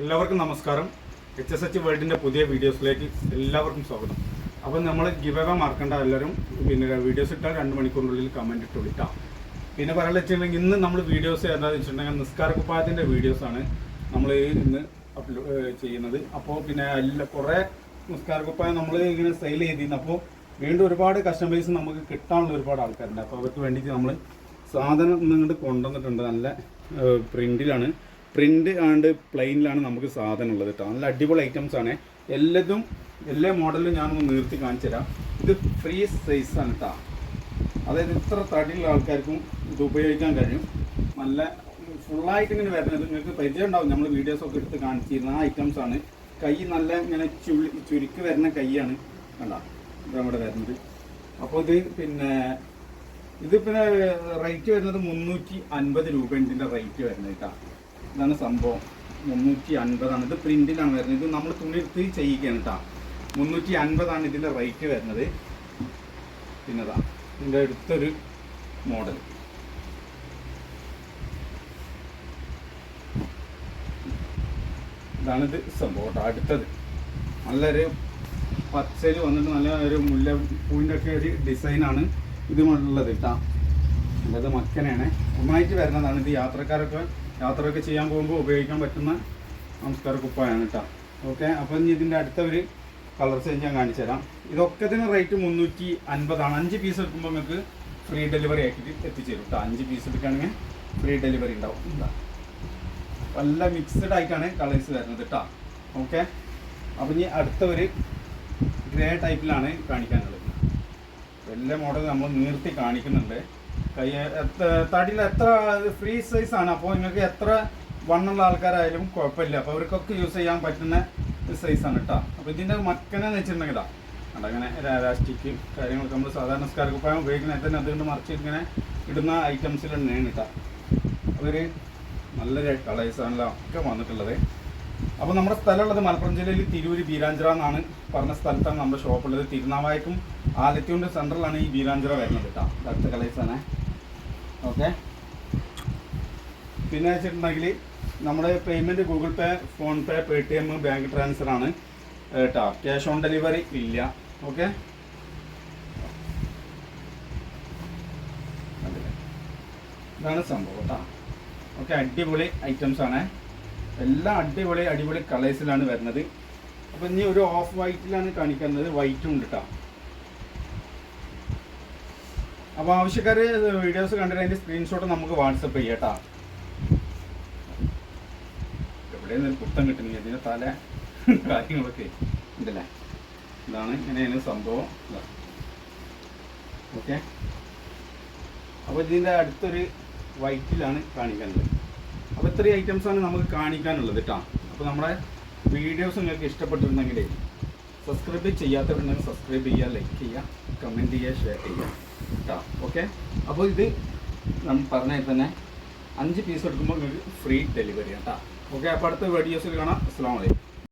എല്ലാവർക്കും നമസ്കാരം. H S H വേൾഡിന്റെ പുതിയ വീഡിയോസിലേക്ക് എല്ലാവർക്കും സ്വാഗതം. അപ്പോൾ നമ്മൾ ഗിവ് അവ മറക്കേണ്ട എല്ലാവരും പിന്നെ വീഡിയോസ് ഇട്ടാൽ രണ്ട് മണിക്കൂറിനുള്ളിൽ കമന്റ് ഇട്ട് വിട്ടാം പിന്നെ പറയാനുള്ള വെച്ചിട്ടുണ്ടെങ്കിൽ ഇന്ന് നമ്മൾ വീഡിയോസ് എന്താണെന്ന് വെച്ചിട്ടുണ്ടെങ്കിൽ നിസ്കാര കുപ്പായത്തിന്റെ വീഡിയോസാണ് നമ്മൾ ഇന്ന് അപ്ലോഡ് ചെയ്യുന്നത്. അപ്പോൾ പിന്നെ എല്ലാ കുറേ നിസ്കാര കുപ്പായം നമ്മൾ ഇങ്ങനെ സെയിൽ ചെയ്തിരുന്നു. അപ്പോൾ വീണ്ടും ഒരുപാട് കസ്റ്റമേഴ്സ് നമുക്ക് കിട്ടാനുള്ള ഒരുപാട് ആൾക്കാരുണ്ട്. അപ്പോൾ അവർക്ക് വേണ്ടിയിട്ട് നമ്മൾ സാധനം ഇങ്ങോട്ട് കൊണ്ടുവന്നിട്ടുണ്ട്. നല്ല പ്രിന്റിലാണ് പ്രിന്റ് ആണ്ട് പ്ലെയിനിലാണ് നമുക്ക് സാധനം ഉള്ളത് കേട്ടോ നല്ല അടിപൊളി ഐറ്റംസ് ആണ്. എല്ലതും എല്ലാ മോഡലും ഞാനൊന്ന് നിർത്തി കാണിച്ചു തരാം ഇത് ഫ്രീ സൈസ് ആണ് കേട്ടോ അതായത് ഇത്ര തടിയുള്ള ആൾക്കാർക്കും ഇത് ഉപയോഗിക്കാൻ കഴിയും. നല്ല ഫുള്ളായിട്ട് ഇങ്ങനെ വരുന്നത് നിങ്ങൾക്ക് പരിചയം ഉണ്ടാവും നമ്മൾ വീഡിയോസൊക്കെ എടുത്ത് കാണിച്ചിരുന്ന ആ ഐറ്റംസ് ആണ്. കൈ നല്ല ഇങ്ങനെ ചുളി ചുരുക്കി വരുന്ന കൈയാണ് കണ്ട? നമ്മുടെ വരുന്നത്. അപ്പോൾ ഇത് പിന്നെ ഇത് പിന്നെ റേറ്റ് വരുന്നത് മുന്നൂറ്റി അൻപത് രൂപ ഇതിന്റെ റേറ്റ് വരുന്നത് കേട്ടോ ഇതാണ് സംഭവം. മുന്നൂറ്റി അൻപതാണ് ഇത് പ്രിന്റിലാണ് വരുന്നത്. ഇത് നമ്മൾ തുണി എടുത്ത് ചെയ്യിക്കുകയാണ് കേട്ടോ മുന്നൂറ്റി അൻപതാണ് ഇതിന്റെ റേറ്റ് വരുന്നത്. പിന്നെതാ ഇതിന്റെ അടുത്തൊരു മോഡൽ ഇതാണിത് സംഭവം അടുത്തത്. നല്ലൊരു പച്ചയിൽ വന്നിട്ട് നല്ല ഒരു മുല്ല പൂവിന്റെ ഒക്കെ ഒരു ഡിസൈനാണ് ഇതുമുള്ളത് കേട്ടോ അതായത് മക്കനെയാണ് നന്നായിട്ട് വരുന്നതാണ് ഇത് യാത്രക്കാരൊക്കെ യാത്രയൊക്കെ ചെയ്യാൻ പോകുമ്പോൾ ഉപയോഗിക്കാൻ പറ്റുന്ന നമസ്കാര കുപ്പായാണ് കേട്ടോ ഓക്കെ അപ്പം ഇനി ഇതിന്റെ അടുത്ത ഒരു കളർ ചേഞ്ച് ഞാൻ കാണിച്ചു തരാം. ഇതൊക്കെ തന്നെ റേറ്റ് മുന്നൂറ്റി അൻപതാണ്. അഞ്ച് പീസ് എടുക്കുമ്പോൾ നിങ്ങൾക്ക് ഫ്രീ ഡെലിവറി ആക്കിയിട്ട് എത്തിച്ചേരും കേട്ടോ അഞ്ച് പീസ് എടുക്കുകയാണെങ്കിൽ ഫ്രീ ഡെലിവറി ഉണ്ടാവും എന്താ നല്ല മിക്സഡ് ആയിട്ടാണ് കളേഴ്സ് വരുന്നത് കേട്ടോ ഓക്കെ അപ്പം ഇനി അടുത്ത ഒരു ഗ്രേ ടൈപ്പിലാണ് കാണിക്കാനുള്ളത്. എല്ലാ മോഡൽ നമ്മൾ നീർത്തി കാണിക്കുന്നുണ്ട്. തടിയിൽ എത്ര ഫ്രീ സൈസ് ആണ്. അപ്പോൾ നിങ്ങൾക്ക് എത്ര വണ്ണുള്ള ആൾക്കാരായാലും കുഴപ്പമില്ല. അപ്പോൾ അവർക്കൊക്കെ യൂസ് ചെയ്യാൻ പറ്റുന്ന സൈസാണ് കേട്ടോ അപ്പോൾ ഇതിന്റെ മക്കനെന്ന് വെച്ചിട്ടുണ്ടെങ്കിലാ കണ്ടോ അങ്ങനെ രാഷ്ട്രീക്ക് കാര്യങ്ങളൊക്കെ നമ്മൾ സാധാരണ ഇപ്പോൾ ഉപയോഗിക്കുന്നത് തന്നെ അതുകൊണ്ട് മറിച്ച് ഇങ്ങനെ ഇടുന്ന ഐറ്റംസിൽ കേട്ടോ അതൊരു നല്ലൊരു കളേഴ്സാണല്ലോ ഒക്കെ വന്നിട്ടുള്ളത്. അപ്പോൾ നമ്മുടെ സ്ഥലമുള്ളത് മലപ്പുറം ജില്ലയിൽ തിരൂര് ബീരാഞ്ചിറ എന്നാണ് പറഞ്ഞ സ്ഥലത്താണ് നമ്മുടെ ഷോപ്പ് ഉള്ളത് തിരുനാവായക്കും ആലത്തൂരിന്റെ സെൻട്രലാണ് ഈ ബീരാഞ്ചിറ വരുന്നത് കേട്ടോ ഡാക്ടർ കളേഴ്സാണ് ഓക്കെ പിന്നെ വെച്ചിട്ടുണ്ടെങ്കിൽ നമ്മുടെ payment Google Pay PhonePe Paytm bank transfer ആണ് കേട്ടോ ക്യാഷ് ഓൺ ഡെലിവറി ഇല്ല ഓക്കെ ഇതാണ് സംഭവം കേട്ടോ ഓക്കെ അടിപൊളി ഐറ്റംസ് ആണ്. എല്ലാം അടിപൊളി അടിപൊളി കളേഴ്സിലാണ് വരുന്നത്. അപ്പം ഇനി ഒരു ഓഫ് വൈറ്റിലാണ് കാണിക്കുന്നത്. വൈറ്റും ഉണ്ട് കേട്ടോ അപ്പോൾ ആവശ്യക്കാർ വീഡിയോസ് കണ്ടിട്ട് അതിന്റെ സ്ക്രീൻഷോട്ട് നമുക്ക് വാട്സപ്പ് ചെയ്യാം എവിടെ നിന്ന് കുത്തം കിട്ടുന്നില്ല ഇതിന്റെ തല കാര്യങ്ങളൊക്കെ ഉണ്ടല്ലേ? ഇതാണ് ഇങ്ങനെയാണ് സംഭവം. ഓക്കെ അപ്പോൾ ഇതിന്റെ അടുത്തൊരു വൈറ്റിലാണ് കാണിക്കുന്നത്. അപ്പോൾ ഇത്രയും ഐറ്റംസാണ് നമുക്ക് കാണിക്കാനുള്ളത് കേട്ടോ അപ്പോൾ നമ്മുടെ വീഡിയോസ് നിങ്ങൾക്ക് ഇഷ്ടപ്പെട്ടിരുന്നെങ്കിൽ സബ്സ്ക്രൈബ് ചെയ്യാത്തവരുണ്ടെങ്കിൽ സബ്സ്ക്രൈബ് ചെയ്യുക ലൈക്ക് ചെയ്യുക കമന്റ് ചെയ്യുക ഷെയർ ചെയ്യുക കേട്ടോ ഓക്കെ അപ്പോൾ ഇത് നമ്മൾ പറഞ്ഞാൽ തന്നെ അഞ്ച് പീസ് എടുക്കുമ്പോൾ നിങ്ങൾക്ക് ഫ്രീ ഡെലിവറി കേട്ടോ ഓക്കെ അപ്പോൾ അടുത്ത വീഡിയോസിൽ കാണാം. അസ്സാം വലൈക്കും